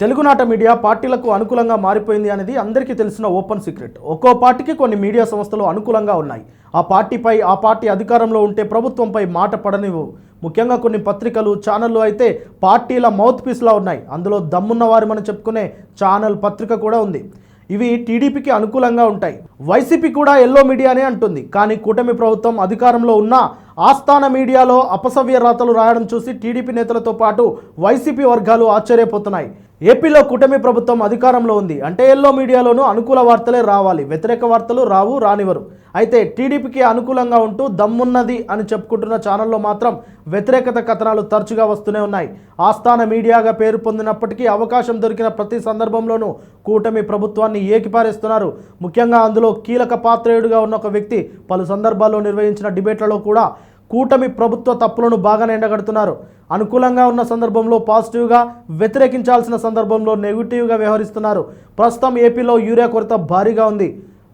తెలుగునాట మీడియా పార్టీలకు అనుకూలంగా మారిపోయింది అనేది అందరికీ తెలిసిన ఓపెన్ సీక్రెట్. ఒక్కో పార్టీకి కొన్ని మీడియా సంస్థలు అనుకూలంగా ఉన్నాయి. ఆ పార్టీపై ఆ పార్టీ అధికారంలో ఉంటే ప్రభుత్వంపై మాట పడనివ్వు. ముఖ్యంగా కొన్ని పత్రికలు ఛానళ్ళు అయితే పార్టీల మౌత్ పీస్లా ఉన్నాయి. అందులో దమ్మున్న వారు మనం చెప్పుకునే ఛానల్ పత్రిక కూడా ఉంది. ఇవి టీడీపీకి అనుకూలంగా ఉంటాయి. వైసీపీ కూడా ఎల్లో మీడియానే అంటుంది. కానీ కూటమి ప్రభుత్వం అధికారంలో ఉన్న ఆస్థాన మీడియాలో అపసవ్య రాతలు రాయడం చూసి టీడీపీ నేతలతో పాటు వైసీపీ వర్గాలు ఆశ్చర్యపోతున్నాయి. ఏపీలో కూటమి ప్రభుత్వం అధికారంలో ఉంది. అంటే ఎల్లో మీడియాలోనూ అనుకూల వార్తలే రావాలి. వ్యతిరేక వార్తలు రావు రానివరు అయితే టీడీపీకి అనుకూలంగా ఉంటూ దమ్మున్నది అని చెప్పుకుంటున్న ఛానల్లో మాత్రం వ్యతిరేకత కథనాలు తరచుగా వస్తూనే ఉన్నాయి. ఆస్థాన మీడియాగా పేరు పొందినప్పటికీ అవకాశం దొరికిన ప్రతి సందర్భంలోనూ కూటమి ప్రభుత్వాన్ని ఏకిపారేస్తున్నారు. ముఖ్యంగా అందులో కీలక పాత్రేయుడిగా ఉన్న ఒక వ్యక్తి పలు సందర్భాల్లో నిర్వహించిన డిబేట్లలో కూడా కూటమి ప్రభుత్వ తప్పులను బాగానే ఎండగడుతున్నారు. అనుకూలంగా ఉన్న సందర్భంలో పాజిటివ్గా వ్యతిరేకించాల్సిన సందర్భంలో నెగిటివ్గా వ్యవహరిస్తున్నారు. ప్రస్తుతం ఏపీలో యూరియా కొరత భారీగా ఉంది.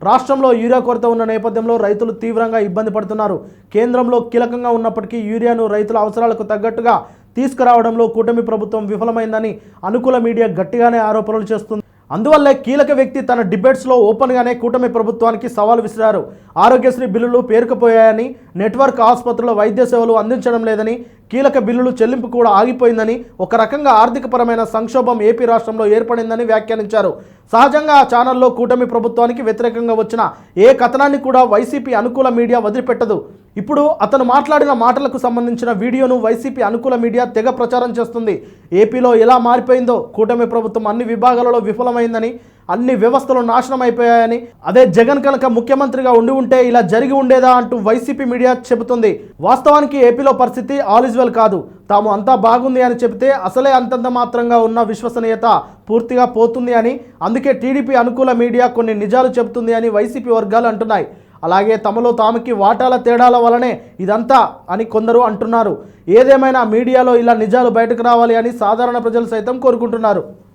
రాష్ట్రంలో యూరియా కొరత ఉన్న నేపథ్యంలో రైతులు తీవ్రంగా ఇబ్బంది పడుతున్నారు. కేంద్రంలో కీలకంగా ఉన్నప్పటికీ యూరియాను రైతుల అవసరాలకు తగ్గట్టుగా తీసుకురావడంలో కూటమి ప్రభుత్వం విఫలమైందని అనుకూల మీడియా గట్టిగానే ఆరోపణలు చేస్తుంది. అందువల్లే కీలక వ్యక్తి తన డిబేట్స్లో ఓపెన్గానే కూటమి ప్రభుత్వానికి సవాల్ విసిరారు. ఆరోగ్యశ్రీ బిల్లులు పేరుకుపోయాయని నెట్వర్క్ ఆసుపత్రుల వైద్య సేవలు అందించడం లేదని కీలక బిల్లులు చెల్లింపు కూడా ఆగిపోయిందని ఒక రకంగా ఆర్థికపరమైన సంక్షోభం ఏపీ రాష్ట్రంలో ఏర్పడిందని వ్యాఖ్యానించారు. సహజంగా ఆ ఛానల్లో కూటమి ప్రభుత్వానికి వ్యతిరేకంగా వచ్చిన ఏ కథనాన్ని కూడా వైసీపీ అనుకూల మీడియా వదిలిపెట్టదు. ఇప్పుడు అతను మాట్లాడిన మాటలకు సంబంధించిన వీడియోను వైసీపీ అనుకూల మీడియా తెగ ప్రచారం చేస్తుంది. ఏపీలో ఎలా మారిపోయిందో కూటమి ప్రభుత్వం అన్ని విభాగాలలో విఫలమైందని అన్ని వ్యవస్థలు నాశనం అయిపోయాయని. అదే జగన్ కనుక ముఖ్యమంత్రిగా ఉండి ఉంటే ఇలా జరిగి ఉండేదా అంటూ వైసీపీ మీడియా చెబుతుంది. వాస్తవానికి ఏపీలో పరిస్థితి ఆల్ ఇస్ వెల్ కాదు. తాము అంతా బాగుంది అని చెబితే అసలే అంతంత మాత్రంగా ఉన్న విశ్వసనీయత పూర్తిగా పోతుంది అని. అందుకే టీడీపీ అనుకూల మీడియా కొన్ని నిజాలు చెబుతుంది అని వైసీపీ వర్గాలు అంటున్నాయి. అలాగే తమలో తాముకి వాటాల తేడాల వలనే ఇదంతా అని కొందరు అంటున్నారు. ఏదేమైనా మీడియాలో ఇలా నిజాలు బయటకు రావాలి అని సాధారణ ప్రజలు సైతం కోరుకుంటున్నారు.